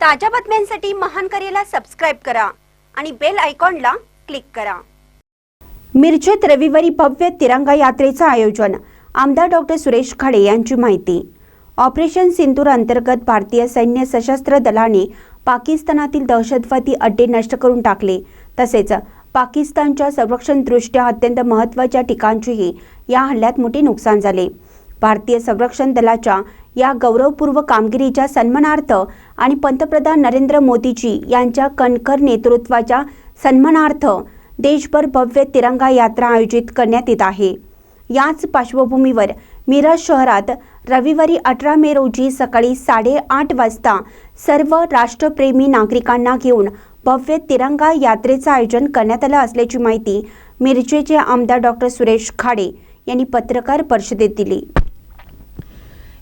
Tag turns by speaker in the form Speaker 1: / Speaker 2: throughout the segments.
Speaker 1: ताज्या बातम्यांसाठी महान करेला सबस्क्राईब करा आणि बेल आयकॉनला क्लिक करा. मिरजेत रविवारी भव्य तिरंगा यात्रेचं आयोजन. आमदार डॉक्टर सुरेश खाडे यांची माहिती. ऑपरेशन सिंदूर अंतर्गत भारतीय सैन्य सशस्त्र दलाने पाकिस्तानातील दहशतवादी अड्डे नष्ट करून टाकले. तसेच पाकिस्तानच्या संरक्षणदृष्ट्या अत्यंत महत्त्वाच्या ठिकाणचेही या हल्ल्यात मोठे नुकसान झाले. भारतीय संरक्षण दलाच्या या गौरवपूर्व कामगिरीच्या सन्मानार्थ आणि पंतप्रधान नरेंद्र मोदीजी यांच्या कणखर नेतृत्वाच्या सन्मानार्थ देशभर भव्य तिरंगा यात्रा आयोजित करण्यात येत आहे. याच पार्श्वभूमीवर मिरज शहरात रविवारी अठरा मे रोजी सकाळी साडेआठ वाजता सर्व राष्ट्रप्रेमी नागरिकांना घेऊन भव्य तिरंगा यात्रेचं आयोजन करण्यात आलं असल्याची माहिती मिरजेचे आमदार डॉक्टर सुरेश खाडे यांनी पत्रकार परिषदेत दिली.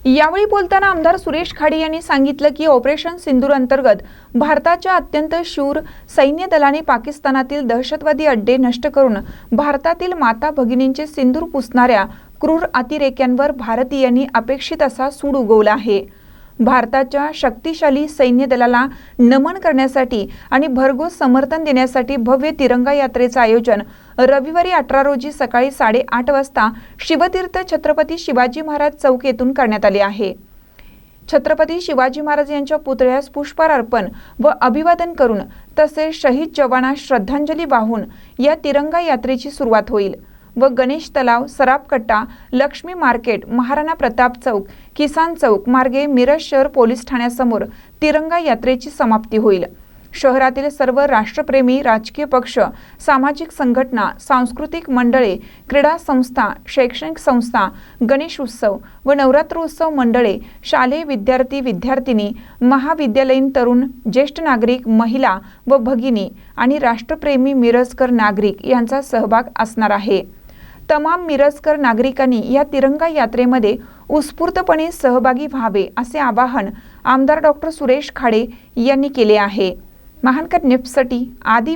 Speaker 2: यावेळी बोलताना आमदार सुरेश खाडे यांनी सांगितलं की ऑपरेशन सिंदूर अंतर्गत भारताच्या अत्यंत शूर सैन्य दलाने पाकिस्तानातील दहशतवादी अड्डे नष्ट करून भारतातील माता भगिनींचे सिंदूर पुसणाऱ्या क्रूर अतिरेक्यांवर भारतीयांनी अपेक्षित असा सूड उगवला आहे. भारताच्या शक्तिशाली सैन्य दलाला नमन करण्यासाठी आणि भरघोस समर्थन देण्यासाठी भव्य तिरंगा यात्रेचं आयोजन रविवारी अठरा रोजी सकाळी साडेआठ वाजता शिवतीर्थ छत्रपती शिवाजी महाराज चौक येथून करण्यात आले आहे. छत्रपती शिवाजी महाराज यांच्या पुतळ्यास पुष्पहार अर्पण व अभिवादन करून तसेच शहीद जवानास श्रद्धांजली वाहून या तिरंगा यात्रेची सुरुवात होईल. व गणेश तलाव सरापकट्टा लक्ष्मी मार्केट महाराणा प्रताप चौक किसान चौक मार्गे मिरज शहर पोलीस ठाण्यासमोर तिरंगा यात्रेची समाप्ती होईल. शहरातील सर्व राष्ट्रप्रेमी राजकीय पक्ष सामाजिक संघटना सांस्कृतिक मंडळे क्रीडा संस्था शैक्षणिक संस्था गणेश उत्सव व नवरात्र उत्सव मंडळे शालेय विद्यार्थी विद्यार्थिनी महाविद्यालयीन तरुण ज्येष्ठ नागरिक महिला व भगिनी आणि राष्ट्रप्रेमी मिरजकर नागरिक यांचा सहभाग असणार आहे. तमाम मिरजकर नागरिकांनी या तिरंगा यात्रेमध्ये उत्स्फूर्तपणे सहभागी व्हावे असे आवाहन आमदार डॉक्टर सुरेश खाडे यांनी केले आहे. महानकर नेफ्टसाठी आदी